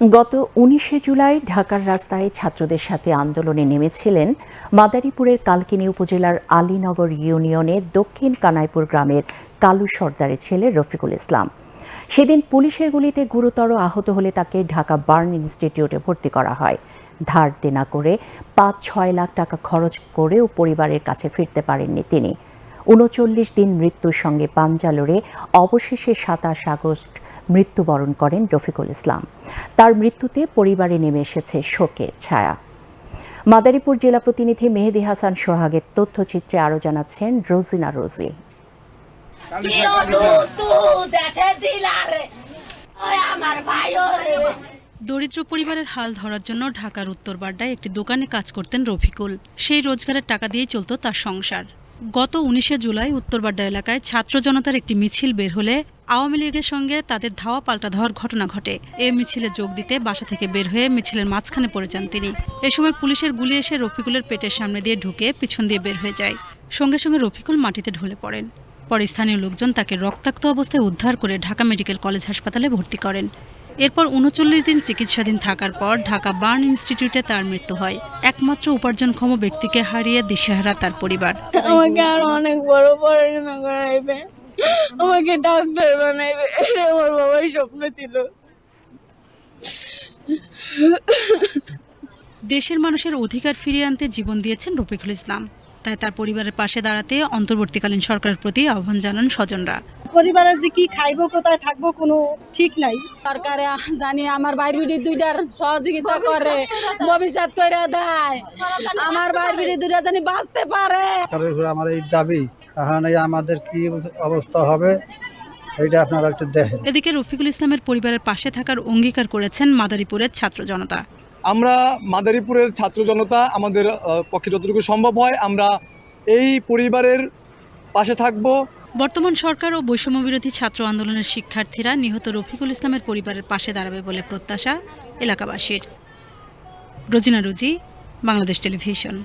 গত উনিশে জুলাই ঢাকার রাস্তায় ছাত্রদের সাথে আন্দোলনে নেমেছিলেন মাদারীপুরের কালকিনি উপজেলার আলীনগর ইউনিয়নের দক্ষিণ কানাইপুর গ্রামের কালু সর্দারের ছেলে রফিকুল ইসলাম। সেদিন পুলিশের গুলিতে গুরুতর আহত হলে তাকে ঢাকা বার্ন ইনস্টিটিউটে ভর্তি করা হয়। ধার দেনা করে পাঁচ ছয় লাখ টাকা খরচ করেও পরিবারের কাছে ফিরতে পারেননি তিনি। উনচল্লিশ দিন মৃত্যুর সঙ্গে পাঞ্জালোরে অবশেষে সাতাশ আগস্ট মৃত্যুবরণ করেন রফিকুল ইসলাম। তার মৃত্যুতে পরিবারে নেমে এসেছে শোকের ছায়া। মাদারীপুর জেলা প্রতিনিধি মেহেদি হাসান সোহাগের তথ্যচিত্রে আরও জানাচ্ছেন রোজিনা রোজি। দরিদ্র পরিবারের হাল ধরার জন্য ঢাকার উত্তর বাড্ডায় একটি দোকানে কাজ করতেন রফিকুল। সেই রোজগারের টাকা দিয়েই চলত তার সংসার। গত উনিশে জুলাই উত্তরবাড্ডা এলাকায় ছাত্র জনতার একটি মিছিল বের হলে আওয়ামী লীগের সঙ্গে তাদের ধাওয়া পাল্টা ধাওয়ার ঘটনা ঘটে। এ মিছিলে যোগ দিতে বাসা থেকে বের হয়ে মিছিলের মাঝখানে পড়ে যান তিনি। এ সময় পুলিশের গুলি এসে রফিকুলের পেটের সামনে দিয়ে ঢুকে পিছন দিয়ে বের হয়ে যায়। সঙ্গে সঙ্গে রফিকুল মাটিতে ঢলে পড়েন। পরে স্থানীয় লোকজন তাকে রক্তাক্ত অবস্থায় উদ্ধার করে ঢাকা মেডিকেল কলেজ হাসপাতালে ভর্তি করেন। এরপর উনচল্লিশ দিন চিকিৎসাধীন থাকার পর ঢাকা বার্ন ইনস্টিটিউটে তার মৃত্যু হয়। একমাত্র উপার্জনক্ষম ব্যক্তিকে হারিয়ে দিশেহারা তার পরিবার। আমাকে আরও অনেক বড় পড়াশোনা করাইবে। আমাকে ডাক্তার বানাইবে। এটা আমার বাবার স্বপ্ন ছিল। দেশের মানুষের অধিকার ফিরিয়ে আনতে জীবন দিয়েছেন রফিকুল ইসলাম। তাই তার পরিবারের পাশে দাঁড়াতে অন্তর্বর্তীকালীন সরকারের প্রতি আহ্বান জানান স্বজনরা। পরিবারের যে কি খাইবো কোথায় থাকব কোনো ঠিক নাই। সরকারে জানি আমার ভাই বিডি দুইটার সহযোগিতা করে ভবিষ্যৎ করে দেয়। আমার ভাই বিডি দুইটা জানি বাঁচতে পারে। আমার এই দাবি। তাহলে আমাদের কি অবস্থা হবে এইটা আপনারা একটু দেখেন। এদিকে রফিকুল ইসলামের পরিবারের পাশে থাকার অঙ্গীকার করেছেন মাদারীপুরের ছাত্র জনতা। আমরা মাদারীপুরের ছাত্র জনতা আমাদের পক্ষে যতটুকু সম্ভব হয় আমরা এই পরিবারের পাশে থাকব। বর্তমান সরকার ও বৈষম্যবিরোধী ছাত্র আন্দোলনের শিক্ষার্থীরা নিহত রফিকুল ইসলামের পরিবারের পাশে দাঁড়াবে বলে প্রত্যাশা এলাকাবাসীর। রোজিনা রুজি, বাংলাদেশ টেলিভিশন।